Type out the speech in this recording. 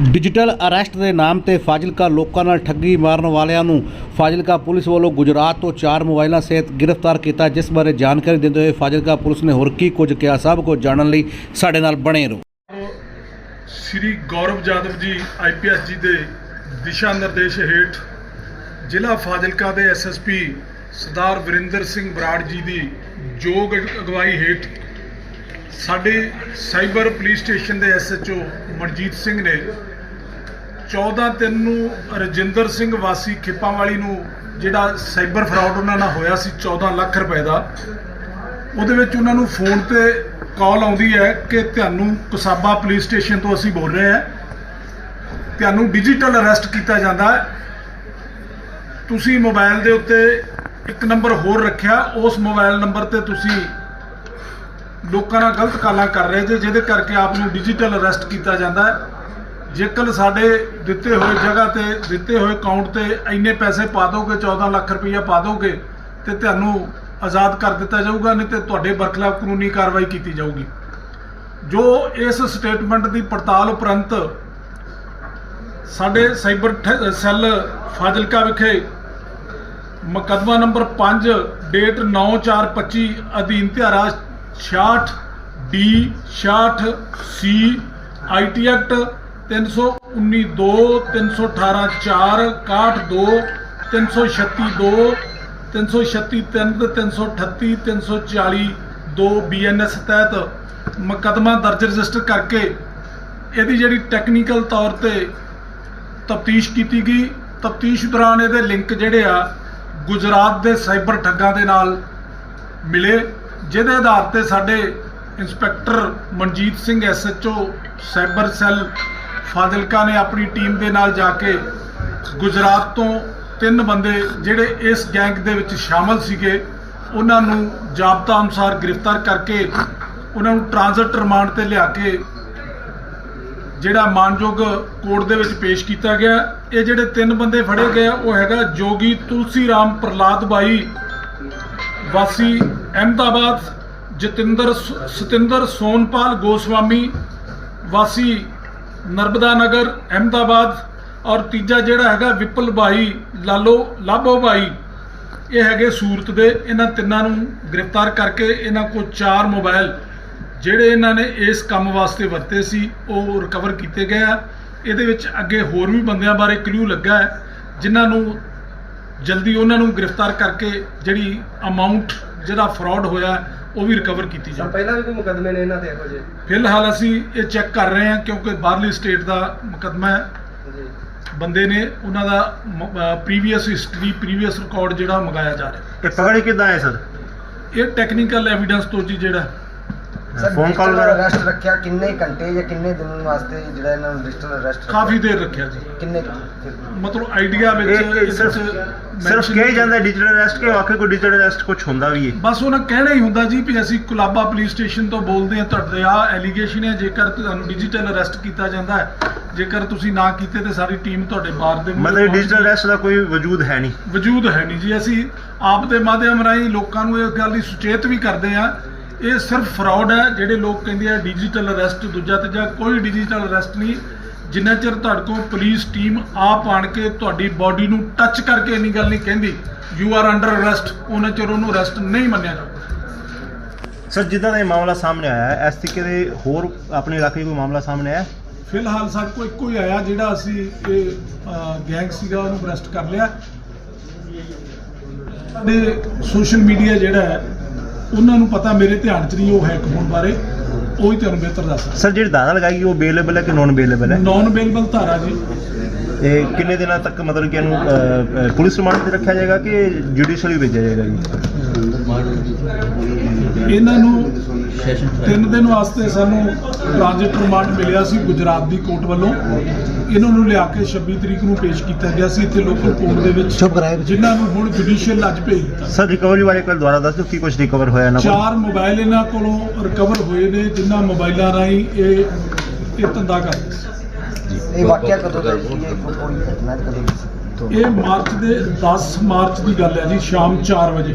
Digital arrest ਦੇ ਨਾਮ ਤੇ ਫਾਜ਼ਿਲਕਾ ਲੋਕਾਂ ਨਾਲ ਠੱਗੀ ਮਾਰਨ ਵਾਲਿਆਂ ਨੂੰ ਫਾਜ਼ਿਲਕਾ ਪੁਲਿਸ ਵੱਲੋਂ ਗੁਜਰਾਤ ਤੋਂ ਚਾਰ ਮੋਬਾਈਲਾਂ ਸਹਿਤ ਗ੍ਰਿਫਤਾਰ ਕੀਤਾ, ਜਿਸ ਬਾਰੇ ਜਾਣਕਾਰੀ ਦਿੰਦੇ ਹੋਏ ਫਾਜ਼ਿਲਕਾ ਪੁਲਿਸ ਨੇ ਹੋਰ ਕੀ ਕੁਝ ਕਿਹਾ, ਸਭ ਕੁਝ ਜਾਣਨ ਲਈ ਸਾਡੇ ਨਾਲ ਬਣੇ ਰਹੋ। ਸ਼੍ਰੀ ਗੌਰਵ ਜਾਦਵ ਜੀ ਆਈਪੀਐਸ ਜੀ ਦੇ ਦਿਸ਼ਾ ਨਿਰਦੇਸ਼ ਹੇਠ ਜ਼ਿਲ੍ਹਾ ਫਾਜ਼ਿਲਕਾ ਦੇ ਐਸਐਸਪੀ ਸਰਦਾਰ ਵਰਿੰਦਰ ਸਿੰਘ ਬਰਾੜ ਜੀ ਦੀ ਯੋਗ ਅਗਵਾਈ ਹੇਠ ਸਾਡੇ ਸਾਈਬਰ ਪੁਲਿਸ ਸਟੇਸ਼ਨ ਦੇ ਐਸਐਚਓ ਮਨਜੀਤ ਸਿੰਘ ਨੇ 14 ਤਿੰਨ ਨੂੰ ਰਜਿੰਦਰ ਸਿੰਘ ਵਾਸੀ ਖਿੱਪਾਂਵਾਲੀ ਨੂੰ ਜਿਹੜਾ ਸਾਈਬਰ ਫਰਾਡ ਉਹਨਾਂ ਨਾਲ ਹੋਇਆ ਸੀ 14 ਲੱਖ ਰੁਪਏ ਦਾ, ਉਹਦੇ ਵਿੱਚ ਉਹਨਾਂ ਨੂੰ ਫੋਨ ਤੇ ਕਾਲ ਆਉਂਦੀ ਹੈ ਕਿ ਤੁਹਾਨੂੰ ਕਸਾਬਾ ਪੁਲਿਸ ਸਟੇਸ਼ਨ ਤੋਂ ਅਸੀਂ ਬੋਲ ਰਹੇ ਹਾਂ। ਤੁਹਾਨੂੰ ਡਿਜੀਟਲ ਅਰੈਸਟ ਕੀਤਾ ਜਾਂਦਾ ਤੁਸੀਂ ਮੋਬਾਈਲ ਦੇ ਉੱਤੇ ਇੱਕ ਨੰਬਰ ਹੋਰ ਰੱਖਿਆ, ਉਸ ਮੋਬਾਈਲ ਨੰਬਰ ਤੇ ਤੁਸੀਂ ਲੋਕਾਂ ਨਾਲ ਗਲਤ ਕਾਲਾਂ ਕਰ ਰਹੇ ਜੇ, ਜਿਹਦੇ ਕਰਕੇ ਆਪ ਨੂੰ ਡਿਜੀਟਲ ਅਰੈਸਟ ਕੀਤਾ ਜਾਂਦਾ ਹੈ। ਜੇਕਰ ਸਾਡੇ ਦਿੱਤੇ ਹੋਏ ਜਗ੍ਹਾ ਤੇ, ਦਿੱਤੇ ਹੋਏ ਅਕਾਊਂਟ ਤੇ ਇੰਨੇ ਪੈਸੇ ਪਾ ਦੋਗੇ 14 ਲੱਖ ਰੁਪਈਆ ਪਾ ਦੋਗੇ, ਤੇ ਤੁਹਾਨੂੰ ਆਜ਼ਾਦ ਕਰ ਦਿੱਤਾ ਜਾਊਗਾ, ਨਹੀਂ ਤੇ ਤੁਹਾਡੇ ਬਰਖਲਾਫ ਕਾਨੂੰਨੀ ਕਾਰਵਾਈ ਕੀਤੀ ਜਾਊਗੀ। ਜੋ ਇਸ ਸਟੇਟਮੈਂਟ ਦੀ ਪੜਤਾਲ ਉਪਰੰਤ ਸਾਡੇ ਸਾਈਬਰ ਸੈੱਲ ਫਾਜ਼ਿਲਕਾ ਵਿਖੇ ਮੁਕੱਦਮਾ ਨੰਬਰ 5 ਡੇਟ 9425 ਅਧੀਨ ਧਾਰਾ 66 D 66 C IT act 319 2 318 4 61 2 336 2 336 3 338 340 2 BNS ਤਹਿਤ ਮੁਕੱਦਮਾ ਦਰਜ ਰਜਿਸਟਰ ਕਰਕੇ ਇਹਦੀ ਜਿਹੜੀ ਟੈਕਨੀਕਲ ਤੌਰ ਤੇ ਤਫਤੀਸ਼ ਕੀਤੀ ਗਈ। ਤਫਤੀਸ਼ ਦੌਰਾਨ ਇਹਦੇ ਲਿੰਕ ਜਿਹੜੇ ਆ ਗੁਜਰਾਤ ਦੇ ਸਾਈਬਰ ਠੱਗਾਂ ਦੇ ਨਾਲ ਮਿਲੇ। ਜਿਹਦੇ ਆਧਾਰ ਤੇ ਸਾਡੇ inspector Manjit Singh SHO cyber cell Fazilka ਨੇ ਆਪਣੀ ਟੀਮ ਦੇ ਨਾਲ ਜਾ ਕੇ ਗੁਜਰਾਤ ਤੋਂ ਤਿੰਨ ਬੰਦੇ ਜਿਹੜੇ ਇਸ ਗੈਂਗ ਦੇ ਵਿੱਚ ਸ਼ਾਮਲ ਸੀਗੇ, ਉਹਨਾਂ ਨੂੰ ਜਾਬਤਾ ਅਨੁਸਾਰ ਗ੍ਰਿਫਤਾਰ ਕਰਕੇ ਉਹਨਾਂ ਨੂੰ ਟ੍ਰਾਂਜ਼ਿਟ ਰਿਮਾਂਡ ਤੇ ਲਿਆ ਕੇ ਜਿਹੜਾ ਮਾਨਯੋਗ ਕੋਰਟ ਦੇ ਵਿੱਚ ਪੇਸ਼ ਕੀਤਾ ਗਿਆ। ਇਹ ਜਿਹੜੇ ਤਿੰਨ ਬੰਦੇ ਫੜੇ ਗਏ ਉਹ ਹੈਗਾ ਜੋਗੀ ਤੁਲਸੀ ਰਾਮ ਪ੍ਰਲਾਦ ਬਾਈ, ਵਾਸੀ ਅਹਿਮਦਾਬਾਦ ਜਤਿੰਦਰ ਸ- ਸਤਿੰਦਰ ਸੋਨਪਾਲ ਗੋਸਵਾਮੀ, ਵਾਸੀ ਨਰਮਦਾ ਨਗਰ, ਅਹਿਮਦਾਬਾਦ ਔਰ ਤੀਜਾ ਜਿਹੜਾ ਹੈਗਾ ਵਿਪਲ ਬਾਈ ਲਾਲੋ ਲਾਭੋ ਬਾਈ ਇਹ ਹੈਗੇ ਸੂਰਤ ਦੇ। ਇਹਨਾਂ ਤਿੰਨਾਂ ਨੂੰ ਗ੍ਰਿਫਤਾਰ ਕਰਕੇ ਇਹਨਾਂ ਕੋਲ ਚਾਰ ਮੋਬਾਈਲ ਜਿਹੜੇ ਇਹਨਾਂ ਨੇ ਇਸ ਕੰਮ ਵਾਸਤੇ ਵਰਤੇ ਸੀ, ਉਹ ਰਿਕਵਰ ਕੀਤੇ ਗਏ ਆ। ਇਹਦੇ ਵਿੱਚ ਅੱਗੇ ਹੋਰ ਵੀ ਬੰਦਿਆਂ ਬਾਰੇ ਕਲੂ ਲੱਗਾ ਹੈ, ਜਿਨ੍ਹਾਂ ਨੂੰ ਜਲਦੀ ਉਹਨਾਂ ਨੂੰ ਗ੍ਰਿਫਤਾਰ ਕਰਕੇ ਜਿਹੜੀ ਅਮਾਉਂਟ ਜਿਹੜਾ ਫਰਾਡ ਹੋਇਆ ਹੈ, ਉਹ ਵੀ ਰਿਕਵਰ ਕੀਤੀ ਜਾਵੇ। ਪਹਿਲਾਂ ਵੀ ਕੋਈ ਮੁਕੱਦਮੇ ਨੇ ਇਹਨਾਂ ਤੇ ਇਹੋ ਜਿਹੇ? ਫਿਲਹਾਲ ਅਸੀਂ ਇਹ ਚੈੱਕ ਕਰ ਰਹੇ ਹਾਂ ਕਿਉਂਕਿ ਬਾਹਰਲੀ ਸਟੇਟ ਦਾ ਮੁਕੱਦਮਾ ਹੈ। ਜੀ। ਬੰਦੇ ਨੇ ਉਹਨਾਂ ਦਾ ਪ੍ਰੀਵੀਅਸ ਹਿਸਟਰੀ ਪ੍ਰੀਵੀਅਸ ਰਿਕਾਰਡ ਜਿਹੜਾ ਮੰਗਾਇਆ ਜਾ ਰਿਹਾ। ਇਹ ਪਕੜੇ ਕਿੱਦਾਂ ਆਏ ਸਰ? ਇਹ ਟੈਕਨੀਕਲ ਐਵੀਡੈਂਸ ਤੋਂ ਜੀ ਜਿਹੜਾ ਸਰ ਫੋਨ ਕਾਲ ਅਰੈਸਟ ਰੱਖਿਆ ਕਿੰਨੇ ਘੰਟੇ ਜਾਂ ਕਿੰਨੇ ਦਿਨ ਵਾਸਤੇ ਜਿਹੜਾ ਇਹਨਾਂ ਨੂੰ ਡਿਜੀਟਲ ਅਰੈਸਟ ਕਾਫੀ ਦੇਰ ਰੱਖਿਆ ਜੀ। ਕਿੰਨੇ ਮਤਲਬ ਆਈਡੀਆ ਵਿੱਚ ਸਿਰਫ ਸਿਰਫ ਕਿਹਾ ਜਾਂਦਾ ਡਿਜੀਟਲ ਅਰੈਸਟ ਕਿ ਵਾਕਈ ਕੋਈ ਡਿਜੀਟਲ ਅਰੈਸਟ ਕੁਝ ਹੁੰਦਾ ਵੀ ਹੈ? ਬਸ ਉਹਨਾਂ ਕਹਿਣਾ ਹੀ ਹੁੰਦਾ ਜੀ ਵੀ ਅਸੀਂ ਕੁਲਾਬਾ ਪੁਲਿਸ ਸਟੇਸ਼ਨ ਤੋਂ ਬੋਲਦੇ ਹਾਂ ਤੁਹਾਡੇ ਆ ਐਲੀਗੇਸ਼ਨ ਹੈ ਜੇਕਰ ਤੁਹਾਨੂੰ ਡਿਜੀਟਲ ਅਰੈਸਟ ਕੀਤਾ ਜਾਂਦਾ ਹੈ ਜੇਕਰ ਤੁਸੀਂ ਨਾ ਕੀਤੇ ਤੇ ਸਾਰੀ ਟੀਮ ਤੁਹਾਡੇ ਬਾਰ ਦੇ ਮਤਲਬ ਡਿਜੀਟਲ ਅਰੈਸਟ ਦਾ ਕੋਈ ਵਜੂਦ ਹੈ ਨਹੀਂ। ਵਜੂਦ ਹੈ ਨਹੀਂ ਜੀ। ਅਸੀਂ ਆਪ ਦੇ ਮਾਧਿਅਮ ਰਾਹੀਂ ਲੋਕਾਂ ਨੂੰ ਇਸ ਗੱਲ ਦੀ ਸੁਚੇਤ ਵੀ ਕਰਦੇ ਆ ਇਹ ਸਿਰਫ ਫਰਾਡ ਹੈ ਜਿਹੜੇ ਲੋਕ ਕਹਿੰਦੇ ਆ ਡਿਜੀਟਲ ਅਰੈਸਟ ਦੂਜਾ ਤੀਜਾ ਕੋਈ ਡਿਜੀਟਲ ਅਰੈਸਟ ਨਹੀਂ ਜਿੰਨਾ ਚਿਰ ਤੁਹਾਡੇ ਕੋਲ ਪੁਲਿਸ ਟੀਮ ਆਪ ਆਣ ਕੇ ਤੁਹਾਡੀ ਬਾਡੀ ਨੂੰ ਟੱਚ ਕਰਕੇ ਇੰਨੀ ਗੱਲ ਨਹੀਂ ਕਹਿੰਦੀ ਯੂ ਆਰ ਅੰਡਰ ਅਰੈਸਟ ਉਹਨਾਂ ਚਿਰ ਉਹਨੂੰ ਅਰੈਸਟ ਨਹੀਂ ਮੰਨਿਆ ਜਾਊਗਾ ਸਰ ਜਿੱਦਾਂ ਦਾ ਇਹ ਮਾਮਲਾ ਸਾਹਮਣੇ ਆਇਆ ਹੈ ਇਸ ਤਰੀਕੇ ਦੇ ਹੋਰ ਆਪਣੇ ਇਲਾਕੇ 'ਚ ਕੋਈ ਮਾਮਲਾ ਸਾਹਮਣੇ ਆਇਆ ਹੈ? ਫਿਲਹਾਲ ਸਾਡੇ ਕੋਲ ਇੱਕੋ ਹੀ ਆਇਆ ਜਿਹੜਾ ਅਸੀਂ ਇਹ ਗੈਂਗ ਸੀਗਾ ਉਹਨੂੰ ਅਰੈਸਟ ਕਰ ਲਿਆ ਤੇ ਸੋਸ਼ਲ ਮੀਡੀਆ ਜਿਹੜਾ ਹੈ ਉਹਨਾਂ ਨੂੰ ਪਤਾ ਮੇਰੇ ਧਿਆਨ 'ਚ ਨਹੀਂ ਉਹ ਹੈਕ ਹੋਣ ਬਾਰੇ ਉਹ ਹੀ ਤੁਹਾਨੂੰ ਬਿਹਤਰ ਦੱਸ ਸਕਦਾ ਸਰ ਜਿਹੜੀ ਧਾਰਾ ਲਗਾਈ ਉਹ ਬੇਲੇਬਲ ਹੈ ਕਿ ਨੋਨ ਬੇਲੇਬਲ ਹੈ? ਨਾਨ ਅਵੇਲੇਬਲ ਧਾਰਾ ਜੀ। ਇਹ ਕਿੰਨੇ ਦਿਨਾਂ ਤੱਕ ਮਤਲਬ ਕਿ ਇਹਨੂੰ ਅਹ, ਅਹ, ਪੁਲਿਸ ਰਿਮਾਂਡ ਤੇ ਰੱਖਿਆ ਜਾਏਗਾ ਕਿ ਜੁਡੀਸ਼ੀਅਲੀ ਭੇਜਿਆ ਜਾਏਗਾ ਜੀ? ਇਹਨਾਂ ਨੂੰ ਤਿੰਨ ਦਿਨ ਵਾਸਤੇ ਸਾਨੂੰ ਟ੍ਰਾਂਜ਼ਿਟ ਰਿਮਾਂਡ ਮਿਲਿਆ ਸੀ ਗੁਜਰਾਤ ਦੀ ਕੋਰਟ ਵੱਲੋਂ। ਇਹਨਾਂ ਨੂੰ ਲਿਆ ਕੇ 26 ਤਰੀਕ ਨੂੰ ਪੇਸ਼ ਕੀਤਾ ਗਿਆ ਸੀ ਇੱਥੇ ਲੋਕਲ ਕੋਰਟ ਦੇ ਵਿੱਚ ਚੁੱਪ ਜਿਨ੍ਹਾਂ ਨੂੰ ਹੁਣ ਜੁਡੀਸ਼ੀਅਲ ਅੱਜ ਭੇਜ ਦਿੱਤਾ ਸਰ ਰਿਕਵਰੀ ਇੱਕ ਵਾਰ ਦੁਬਾਰਾ ਦੱਸ ਦਿਓ ਕੀ ਕੁਝ ਰਿਕਵਰ ਹੋਇਆ ਕੋਲ? ਚਾਰ ਮੋਬਾਈਲ ਇਹਨਾਂ ਕੋਲੋਂ ਰਿਕਵਰ ਹੋਏ ਨੇ ਜਿਨ੍ਹਾਂ ਮੋਬਾਈਲਾਂ ਰਾਹੀਂ ਇਹ ਇਹ ਧੰਦਾ ਕਰਦੇ ਸੀ। ਇਹ ਵਾਕਿਆ ਕਦੋਂ ਦਾ ਜੀ ਇਹ ਪੂਰੀ ਘਟਨਾ ਕਦੋਂ ਦੀ ਸੀ? ਇਹ ਮਾਰਚ ਦੇ 10 ਮਾਰਚ ਦੀ ਗੱਲ ਹੈ ਜੀ ਸ਼ਾਮ 4 ਵਜੇ।